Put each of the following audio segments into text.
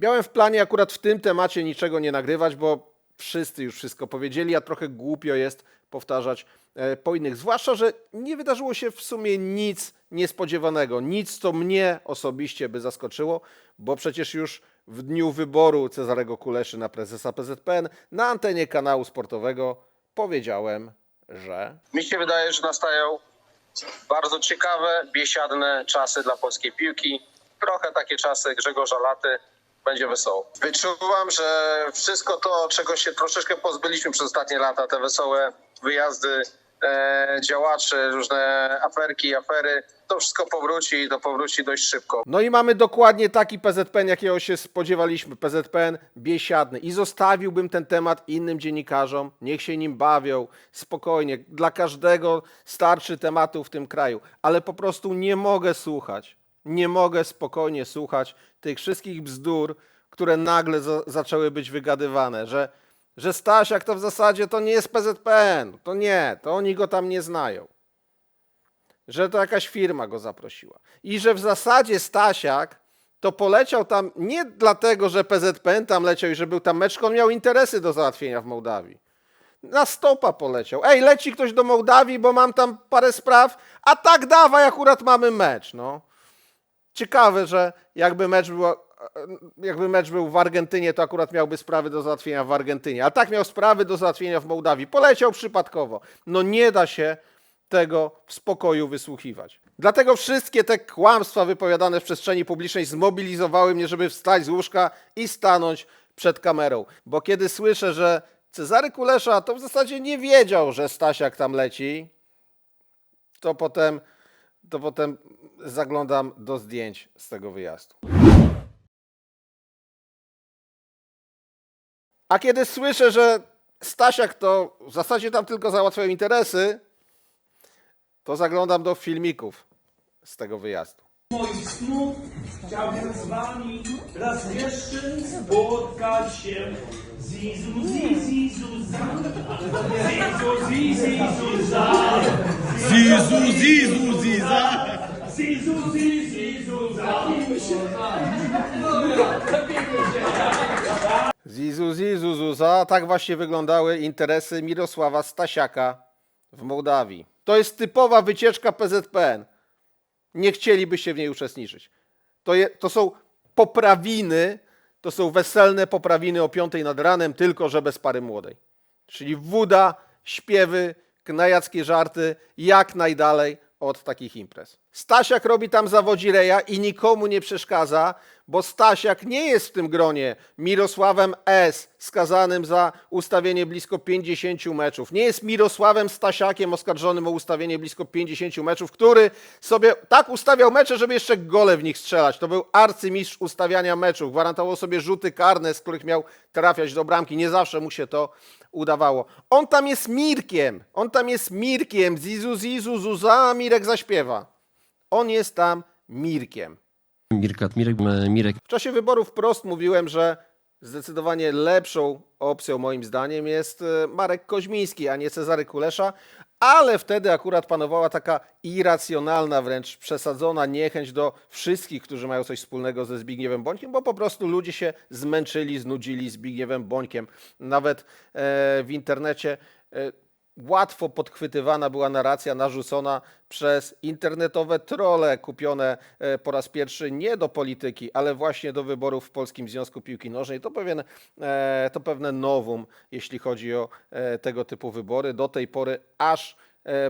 Miałem w planie akurat w tym temacie niczego nie nagrywać, bo wszyscy już wszystko powiedzieli, a trochę głupio jest powtarzać e, po innych. Zwłaszcza, że nie wydarzyło się w sumie nic niespodziewanego, nic, co mnie osobiście by zaskoczyło, bo przecież już w dniu wyboru Cezarego Kuleszy na prezesa PZPN na antenie kanału sportowego powiedziałem, że Mi się wydaje, że nastają bardzo ciekawe, biesiadne czasy dla polskiej piłki. Trochę takie czasy Grzegorza Laty. Będzie wesoło. Wyczuwam, że wszystko to, czego się troszeczkę pozbyliśmy przez ostatnie lata, te wesołe wyjazdy e, działaczy, różne aferki, afery, to wszystko powróci i to powróci dość szybko. No i mamy dokładnie taki PZPN, jakiego się spodziewaliśmy. PZPN biesiadny. I zostawiłbym ten temat innym dziennikarzom. Niech się nim bawią. Spokojnie. Dla każdego starczy tematu w tym kraju. Ale po prostu nie mogę słuchać. Nie mogę spokojnie słuchać tych wszystkich bzdur, które nagle za zaczęły być wygadywane, że, że Stasiak to w zasadzie to nie jest PZPN. To nie, to oni go tam nie znają że to jakaś firma go zaprosiła. I że w zasadzie Stasiak to poleciał tam nie dlatego, że PZPN tam leciał i że był tam mecz, on miał interesy do załatwienia w Mołdawii. Na stopa poleciał. Ej, leci ktoś do Mołdawii, bo mam tam parę spraw, a tak dawaj, akurat mamy mecz. No. Ciekawe, że jakby mecz był, jakby mecz był w Argentynie, to akurat miałby sprawy do załatwienia w Argentynie. A tak miał sprawy do załatwienia w Mołdawii. Poleciał przypadkowo. No nie da się tego w spokoju wysłuchiwać. Dlatego wszystkie te kłamstwa wypowiadane w przestrzeni publicznej zmobilizowały mnie, żeby wstać z łóżka i stanąć przed kamerą. Bo kiedy słyszę, że Cezary Kulesza to w zasadzie nie wiedział, że Stasiak tam leci, to potem, to potem zaglądam do zdjęć z tego wyjazdu. A kiedy słyszę, że Stasiak to w zasadzie tam tylko załatwiał interesy, to zaglądam do filmików z tego wyjazdu. moich snów chciałbym z wami raz jeszcze spotkać się. Zizu, zizi, zuza. Zizu, zizi, zuza. Zizu, zizu, ziza. Zizu, zizi, zuza. Zizu, zizu, zuza. Tak właśnie wyglądały interesy Mirosława Stasiaka w Mołdawii. To jest typowa wycieczka PZPN. Nie chcielibyście w niej uczestniczyć. To, je, to są poprawiny, to są weselne poprawiny o piątej nad ranem, tylko że bez pary młodej. Czyli wuda, śpiewy, knajackie żarty, jak najdalej od takich imprez. Stasiak robi tam zawodzi reja i nikomu nie przeszkadza, bo Stasiak nie jest w tym gronie Mirosławem S. skazanym za ustawienie blisko 50 meczów. Nie jest Mirosławem Stasiakiem oskarżonym o ustawienie blisko 50 meczów, który sobie tak ustawiał mecze, żeby jeszcze gole w nich strzelać. To był arcymistrz ustawiania meczów. Gwarantował sobie rzuty karne, z których miał trafiać do bramki. Nie zawsze mu się to udawało. On tam jest Mirkiem. On tam jest Mirkiem. Zizu, zizu, zuza, Mirek zaśpiewa. On jest tam Mirkiem. Mirka, Mirek, Mirek W czasie wyborów wprost mówiłem, że zdecydowanie lepszą opcją moim zdaniem jest e, Marek Koźmiński, a nie Cezary Kulesza, ale wtedy akurat panowała taka irracjonalna, wręcz przesadzona niechęć do wszystkich, którzy mają coś wspólnego ze Zbigniewem Bońkiem, bo po prostu ludzie się zmęczyli, znudzili Zbigniewem Bońkiem. Nawet e, w internecie e, łatwo podchwytywana była narracja narzucona przez internetowe trole kupione e, po raz pierwszy nie do polityki, ale właśnie do wyborów w Polskim Związku Piłki Nożnej. To, pewien, e, to pewne nowum, jeśli chodzi o e, tego typu wybory. Do tej pory aż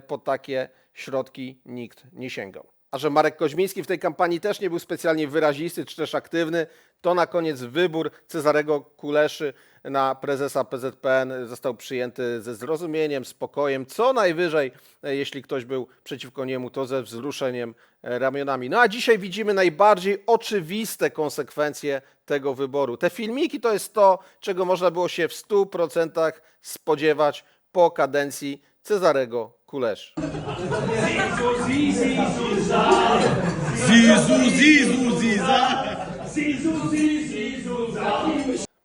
po takie środki nikt nie sięgał. A że Marek Koźmiński w tej kampanii też nie był specjalnie wyrazisty czy też aktywny, to na koniec wybór Cezarego Kuleszy na prezesa PZPN został przyjęty ze zrozumieniem, spokojem, co najwyżej, e, jeśli ktoś był przeciwko niemu, to ze wzruszeniem e, ramionami. No a dzisiaj widzimy najbardziej oczywiste konsekwencje tego wyboru. Te filmiki to jest to, czego można było się w 100% spodziewać po kadencji Cezarego Kuleszy. Zizu. Zizu, zizu. Zizu.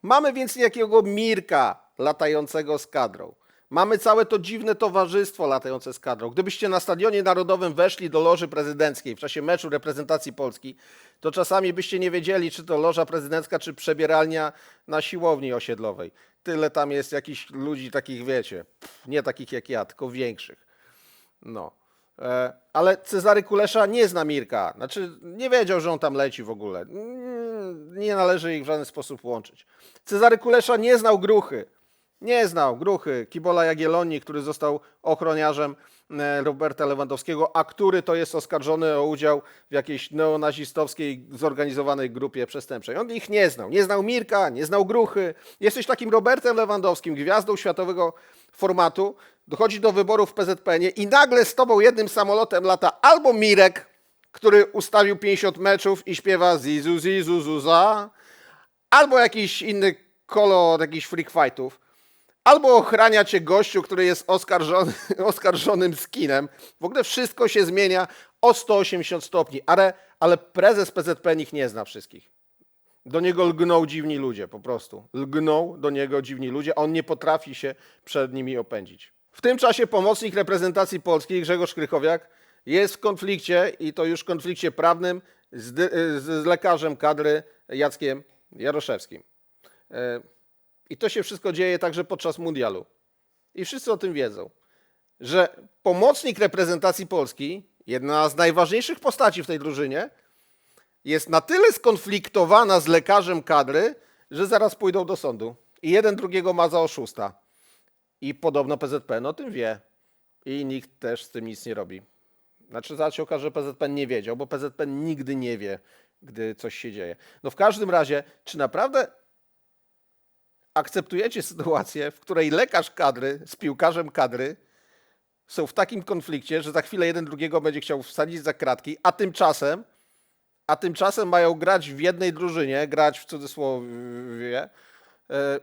Mamy więc niejakiego Mirka latającego z kadrą. Mamy całe to dziwne towarzystwo latające z kadrą. Gdybyście na Stadionie Narodowym weszli do loży prezydenckiej w czasie meczu reprezentacji Polski, to czasami byście nie wiedzieli, czy to loża prezydencka, czy przebieralnia na siłowni osiedlowej. Tyle tam jest jakichś ludzi takich, wiecie, nie takich jak ja, tylko większych. No. E, ale Cezary Kulesza nie zna Mirka. Znaczy, nie wiedział, że on tam leci w ogóle. Nie należy ich w żaden sposób łączyć. Cezary Kulesza nie znał Gruchy. Nie znał Gruchy, Kibola Jagiellonii, który został ochroniarzem e, Roberta Lewandowskiego, a który to jest oskarżony o udział w jakiejś neonazistowskiej zorganizowanej grupie przestępczej. On ich nie znał. Nie znał Mirka, nie znał Gruchy. Jesteś takim Robertem Lewandowskim, gwiazdą światowego formatu. Dochodzi do wyborów w PZPN-ie i nagle z tobą jednym samolotem lata albo Mirek, który ustawił 50 meczów i śpiewa Zizu, Zizu, Zuza, albo jakiś inny kolor jakichś freak fightów, albo ochrania cię gościu, który jest oskarżony, oskarżonym skinem. W ogóle wszystko się zmienia o 180 stopni, ale, ale prezes PZPN ich nie zna wszystkich. Do niego lgną dziwni ludzie, po prostu. Lgną do niego dziwni ludzie, a on nie potrafi się przed nimi opędzić. W tym czasie pomocnik reprezentacji polskiej Grzegorz Krychowiak jest w konflikcie i to już konflikcie prawnym z, z, z lekarzem kadry Jackiem Jaroszewskim. E, I to się wszystko dzieje także podczas mundialu. I wszyscy o tym wiedzą, że pomocnik reprezentacji Polski, jedna z najważniejszych postaci w tej drużynie, jest na tyle skonfliktowana z lekarzem kadry, że zaraz pójdą do sądu. I jeden drugiego ma za oszusta. I podobno PZPN o tym wie. I nikt też z tym nic nie robi. Znaczy, zaraz się okaże, że PZPN nie wiedział, bo PZPN nigdy nie wie, gdy coś się dzieje. No w każdym razie, czy naprawdę akceptujecie sytuację, w której lekarz kadry z piłkarzem kadry są w takim konflikcie, że za chwilę jeden drugiego będzie chciał wsadzić za kratki, a tymczasem, a tymczasem mają grać w jednej drużynie, grać w cudzysłowie e,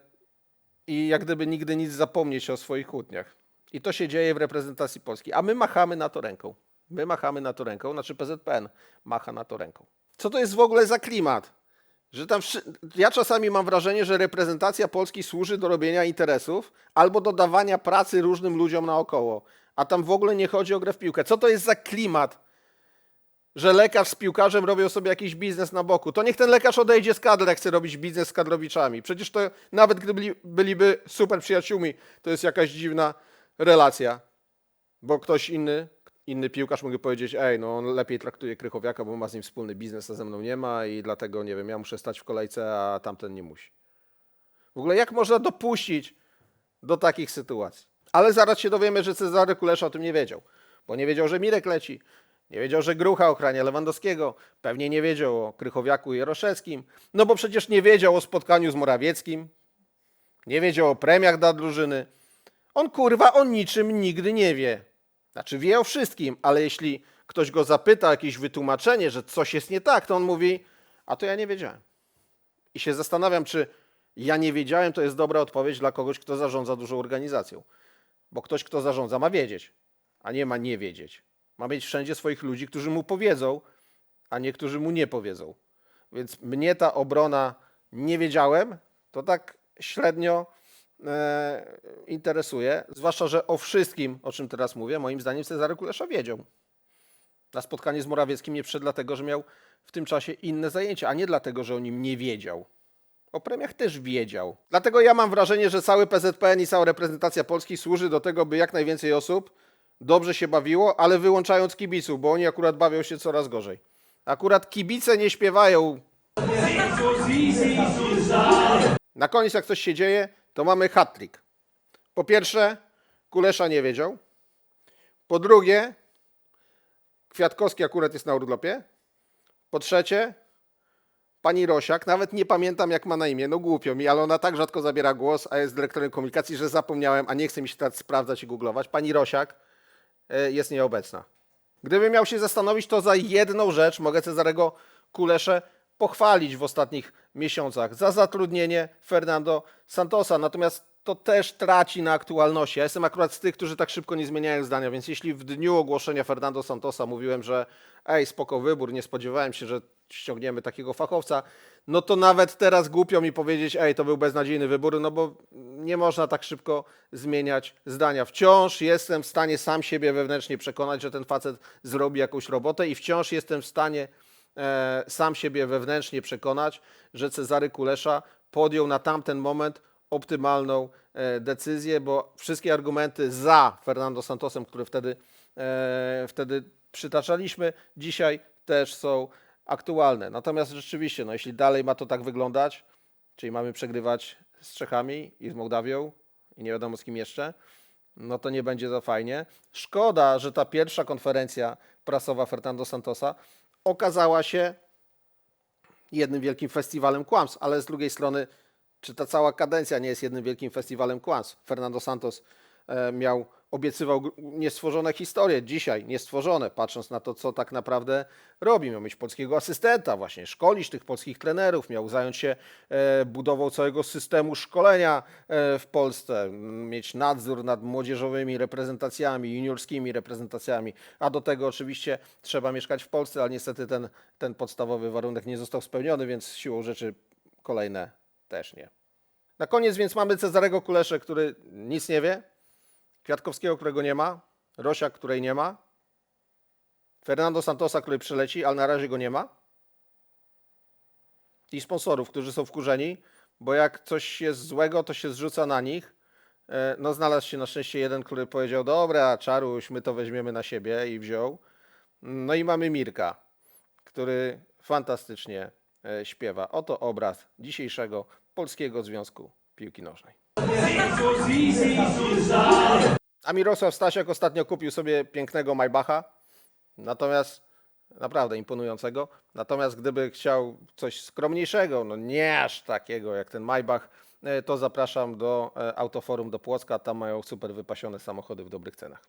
i jak gdyby nigdy nic zapomnieć o swoich kłótniach. I to się dzieje w reprezentacji Polski, a my machamy na to ręką. My machamy na to ręką, znaczy PZPN macha na to ręką. Co to jest w ogóle za klimat? Że tam. Ja czasami mam wrażenie, że reprezentacja Polski służy do robienia interesów albo do dawania pracy różnym ludziom naokoło, a tam w ogóle nie chodzi o grę w piłkę. Co to jest za klimat? Że lekarz z piłkarzem robią sobie jakiś biznes na boku. To niech ten lekarz odejdzie z kadry, jak chce robić biznes z kadrowiczami. Przecież to nawet gdy byli, byliby super przyjaciółmi, to jest jakaś dziwna relacja. Bo ktoś inny, inny piłkarz mógłby powiedzieć, ej, no on lepiej traktuje Krychowiaka, bo ma z nim wspólny biznes, a ze mną nie ma i dlatego, nie wiem, ja muszę stać w kolejce, a tamten nie musi. W ogóle jak można dopuścić do takich sytuacji? Ale zaraz się dowiemy, że Cezary Kulesza o tym nie wiedział, bo nie wiedział, że Mirek leci, nie wiedział, że Grucha ochrania Lewandowskiego, pewnie nie wiedział o Krychowiaku i Jaroszewskim, no bo przecież nie wiedział o spotkaniu z Morawieckim, nie wiedział o premiach dla drużyny. On kurwa o niczym nigdy nie wie. Znaczy wie o wszystkim, ale jeśli ktoś go zapyta jakieś wytłumaczenie, że coś jest nie tak, to on mówi, a to ja nie wiedziałem. I się zastanawiam, czy ja nie wiedziałem, to jest dobra odpowiedź dla kogoś, kto zarządza dużą organizacją. Bo ktoś, kto zarządza, ma wiedzieć, a nie ma nie wiedzieć. Ma mieć wszędzie swoich ludzi, którzy mu powiedzą, a niektórzy mu nie powiedzą. Więc mnie ta obrona nie wiedziałem, to tak średnio e, interesuje. Zwłaszcza, że o wszystkim, o czym teraz mówię, moim zdaniem Cezary Kulesza wiedział. Na spotkanie z Morawieckim nie przyszedł dlatego, że miał w tym czasie inne zajęcia, a nie dlatego, że o nim nie wiedział. O premiach też wiedział. Dlatego ja mam wrażenie, że cały PZPN i cała reprezentacja Polski służy do tego, by jak najwięcej osób dobrze się bawiło, ale wyłączając kibiców, bo oni akurat bawią się coraz gorzej. Akurat kibice nie śpiewają. Na koniec, jak coś się dzieje, to mamy hat-trick. Po pierwsze, Kulesza nie wiedział. Po drugie, Kwiatkowski akurat jest na urlopie. Po trzecie, pani Rosiak, nawet nie pamiętam jak ma na imię, no głupio mi, ale ona tak rzadko zabiera głos, a jest dyrektorem komunikacji, że zapomniałem, a nie chce mi się teraz sprawdzać i googlować. Pani Rosiak e, jest nieobecna. Gdybym miał się zastanowić, to za jedną rzecz mogę Cezarego Kuleszę pochwalić w ostatnich miesiącach. Za zatrudnienie Fernando Santosa. Natomiast to też traci na aktualności. Ja jestem akurat z tych, którzy tak szybko nie zmieniają zdania, więc jeśli w dniu ogłoszenia Fernando Santosa mówiłem, że ej, spoko wybór, nie spodziewałem się, że ściągniemy takiego fachowca, no to nawet teraz głupio mi powiedzieć, ej, to był beznadziejny wybór, no bo nie można tak szybko zmieniać zdania. Wciąż jestem w stanie sam siebie wewnętrznie przekonać, że ten facet zrobi jakąś robotę i wciąż jestem w stanie sam siebie wewnętrznie przekonać, że Cezary Kulesza podjął na tamten moment optymalną e, decyzję, bo wszystkie argumenty za Fernando Santosem, które wtedy, e, wtedy przytaczaliśmy, dzisiaj też są aktualne. Natomiast rzeczywiście, no, jeśli dalej ma to tak wyglądać, czyli mamy przegrywać z Czechami i z Mołdawią i nie wiadomo z kim jeszcze, no to nie będzie za fajnie. Szkoda, że ta pierwsza konferencja prasowa Fernando Santosa okazała się jednym wielkim festiwalem kłamstw, ale z drugiej strony, czy ta cała kadencja nie jest jednym wielkim festiwalem kłamstw? Fernando Santos e, miał, obiecywał niestworzone historie, dzisiaj niestworzone, patrząc na to, co tak naprawdę robi. Miał mieć polskiego asystenta, właśnie szkolić tych polskich trenerów, miał zająć się e, budową całego systemu szkolenia e, w Polsce, mieć nadzór nad młodzieżowymi reprezentacjami, juniorskimi reprezentacjami, a do tego oczywiście trzeba mieszkać w Polsce, ale niestety ten, ten podstawowy warunek nie został spełniony, więc siłą rzeczy kolejne też nie. Na koniec więc mamy Cezarego Kuleszę, który nic nie wie, Kwiatkowskiego, którego nie ma, Rosiak, której nie ma, Fernando Santosa, który przyleci, ale na razie go nie ma i sponsorów, którzy są wkurzeni, bo jak coś jest złego, to się zrzuca na nich. E, No znalazł się na szczęście jeden, który powiedział, dobra, Czaruś, my to weźmiemy na siebie i wziął. No i mamy Mirka, który fantastycznie e, śpiewa. Oto obraz dzisiejszego Polskiego Związku Piłki Nożnej. A Mirosław Stasiak ostatnio kupił sobie pięknego Maybacha, natomiast naprawdę imponującego. Natomiast gdyby chciał coś skromniejszego, no nie aż takiego jak ten Maybach, e, to zapraszam do e, Autoforum do Płocka. Tam mają super wypasione samochody w dobrych cenach.